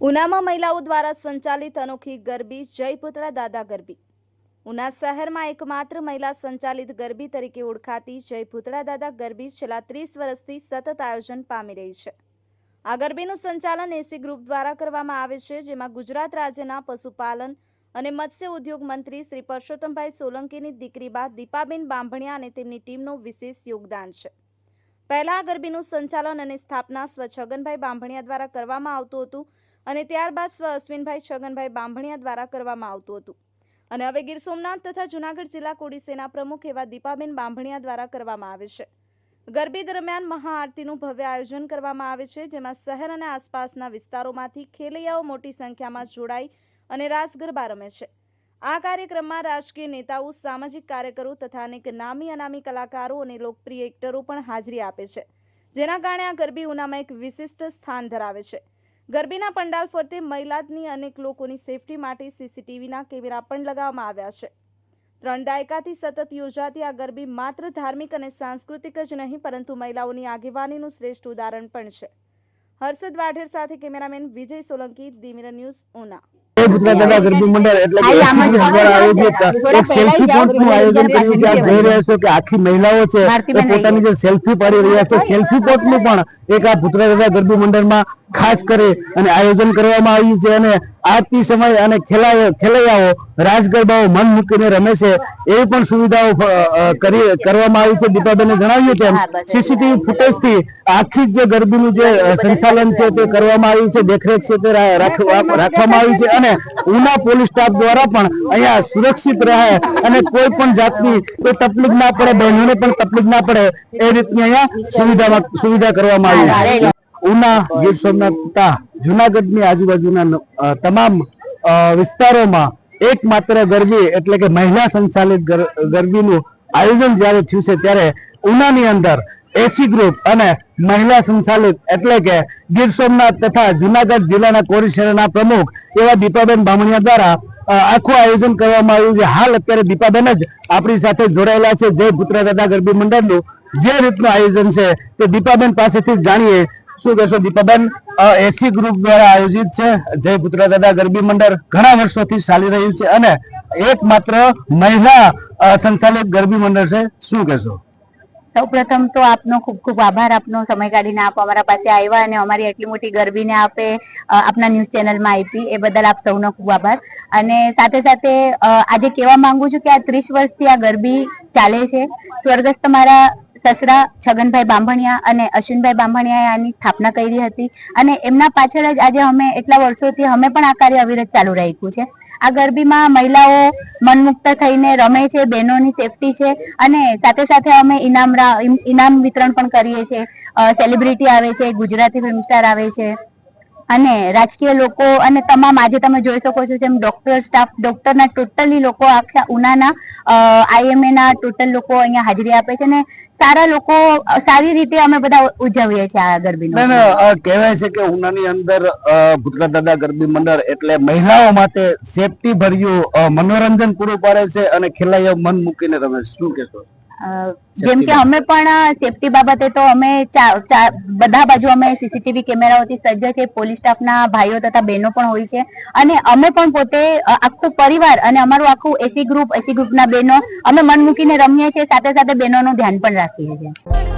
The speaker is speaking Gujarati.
ઉનામાં મહિલાઓ દ્વારા સંચાલિત અનોખી ગરબી જય પુતળા દાદા ગરબી. ઉના શહેરમાં એકમાત્ર મહિલા સંચાલિત ગરબી તરીકે ઓળખાતી જય પુતળા દાદા ગરબી છેલ્લા ત્રીસ વર્ષથી સતત આયોજન પામી રહી છે. આ ગરબીનું સંચાલન એસી ગ્રુપ દ્વારા કરવામાં આવે છે, જેમાં ગુજરાત રાજ્યના પશુપાલન અને મત્સ્ય ઉદ્યોગ મંત્રી શ્રી પરસોત્તમભાઈ સોલંકીની દીકરી બા દીપાબેન બાંભણિયા અને તેમની ટીમનું વિશેષ યોગદાન છે. પહેલા ગરબીનું સંચાલન અને સ્થાપના સ્વચ્છગનભાઈ બાંભણિયા દ્વારા કરવામાં આવતું હતું. અને ત્યારબાદ સ્વ અશ્વિનભાઈ છગનભાઈ બાંભણિયા દ્વારા કરવામાં આવતું હતું. અને હવે ગીર સોમનાથ તથા જૂનાગઢ જિલ્લા કોડીસેના પ્રમુખ એવા દીપાબેન બાંભણિયા દ્વારા કરવામાં આવે છે. ગરબી દરમિયાન મહાઆરતીનું ભવ્ય આયોજન કરવામાં આવે છે, જેમાં શહેર અને આસપાસના વિસ્તારોમાંથી ખેલૈયાઓ મોટી સંખ્યામાં જોડાઈ અને રાસ ગરબા રમે છે. આ કાર્યક્રમમાં રાજકીય નેતાઓ, સામાજિક કાર્યકરો તથા અનેક નામી અનામી કલાકારો અને લોકપ્રિય એક્ટરો પણ હાજરી આપે છે, જેના કારણે આ ગરબી ઉનામાં એક વિશિષ્ટ સ્થાન ધરાવે છે. ગરબીના પંડાલ ફરતે મહિલાની અનેક લોકોની સેફટી માટે સીસીટીવીના કેમેરા પણ લગાવવામાં આવ્યા છે. ત્રણ દાયકાથી સતત યોજાતી આ ગરબી માત્ર ધાર્મિક અને સાંસ્કૃતિક જ નહીં પરંતુ મહિલાઓની આગેવાનીનું શ્રેષ્ઠ ઉદાહરણ પણ છે. હર્ષદ વાઢેર સાથે કેમેરામેન વિજય સોલંકી દીમિર ન્યૂઝ ઉના. પુત્ર ગરબી મંડળ એટલે કે એસી ગ્રુપ દ્વારા આયોજિત એક સેલ્ફી પોઈન્ટ આયોજન કર્યું છે જોઈ રહ્યા છો કે આખી મહિલાઓ છે પોતાની જે સેલ્ફી પાડી રહ્યા છે. સેલ્ફી પોઈન્ટનું પણ એક આ ભૂતરા દાદા ગરબી મંડળમાં ખાસ કરી અને આયોજન કરવામાં આવ્યું છે અને આરતી સમય અને ખેલાયો ખેલૈયાઓ રાસ ગરબાઓ મન મૂકીને રમે છે. એવી પણ સુવિધાઓ કરી કરવામાં આવી છે. દીપાબેને જણાવ્યું તેમ સીસીટીવી ફૂટેજથી આખી જે ગરબીનું જે સંચાલન છે તે કરવામાં આવ્યું છે. દેખરેખ છે તે રાખવામાં આવી છે અને ઉના પોલીસ સ્ટાફ દ્વારા પણ અહીંયા સુરક્ષિત રહે અને કોઈ પણ જાતની કોઈ તકલીફ ના પડે બહેનોને પણ તકલીફ ના પડે એ રીતની અહીંયા સુવિધામાં સુવિધા કરવામાં આવી છે. ઉના, ગીર સોમનાથ તથા જુનાગઢની આજુબાજુના તમામ વિસ્તારોમાં એકમાત્ર ગરબી એટલે કે મહિલા સંચાલિત ગરબીનું આયોજન જ્યારે થયું છે ત્યારે ઉનાની અંદર એસી ગ્રુપ અને મહિલા સંચાલિત એટલે કે ગીર સોમનાથ તથા જુનાગઢ જિલ્લાના કોરી પ્રમુખ એવા દીપાબેન બામણિયા દ્વારા આખું આયોજન કરવામાં આવ્યું છે. હાલ અત્યારે દીપાબેન જ આપણી સાથે જોડાયેલા છે. જય પુત્ર દાદા ગરબી મંડળનું જે રીતનું આયોજન છે તે દીપાબેન પાસેથી જાણીએ શું કહેશો, દીપાબેન? એસી ગ્રુપ દ્વારા આયોજિત છે. જય પુત્ર દાદા ગરબી મંડળ ઘણા વર્ષોથી ચાલી રહ્યું છે અને એકમાત્ર મહિલા સંચાલિત ગરબી મંડળ છે. શું કહેશો? સૌ પ્રથમ તો આપનો ખૂબ ખૂબ આભાર. આપનો સમય કાઢીને આપ અમારા પાસે આવ્યા અને અમારી એટલી મોટી ગરબીને આપે આપના ન્યૂઝ ચેનલમાં આપી. એ બદલ આપ સૌનો ખૂબ આભાર. અને સાથે સાથે આજે કહેવા માંગુ છું કે આ ત્રીસ વર્ષથી આ ગરબી ચાલે છે. સ્વર્ગસ્થ મારા સસરા છગનભાઈ બાંભણિયા અને અશ્વિનભાઈ બાંભણિયાએ આની સ્થાપના કરી હતી અને એમના પાછળ જ આજે અમે એટલા વર્ષોથી અમે પણ આ કાર્ય અવિરત ચાલુ રાખ્યું છે. આ ગરબીમાં મહિલાઓ મનમુક્ત થઈને રમે છે, બહેનોની સેફટી છે અને સાથે સાથે અમે ઇનામ ઇનામ વિતરણ પણ કરીએ છીએ. સેલિબ્રિટી આવે છે, ગુજરાતી ફિલ્મ સ્ટાર આવે છે. અને રાજકીય લોકો અને તમામ આજે તમે જોઈ શકો છો જેમ ડોક્ટર સ્ટાફ ડોક્ટરના ટોટલી લોકો આખા ઉનાના આઈએમએના ટોટલ લોકો અહીંયા હાજરી આપે છે અને સારા લોકો, સારી રીતે અમે બધા ઉજવીએ છીએ આ ગરબી કહેવાય છે કે ઉનાની અંદર પુત્ર દાદા ગરબી મંડળ એટલે મહિલાઓ માટે સેફટી ભર્યું મનોરંજન પૂરું પાડે છે અને ખેલાઈઓ મન મૂકીને તમે શું કહેશો? જેમ કે અમે પણ સેફટી બાબતે તો અમે ચા- ચા- બધા બાજુ અમે સીસીટીવી કેમેરાઓથી સજ્જ છે. પોલીસ સ્ટાફના ભાઈઓ તથા બહેનો પણ હોય છે. અને અમે પણ પોતે આખું પરિવાર અને અમારું આખું એસી ગ્રુપ એસી ગ્રુપના બહેનો અમે મન મૂકીને રમીએ છીએ. સાથે સાથે બહેનોનું ધ્યાન પણ રાખીએ છીએ.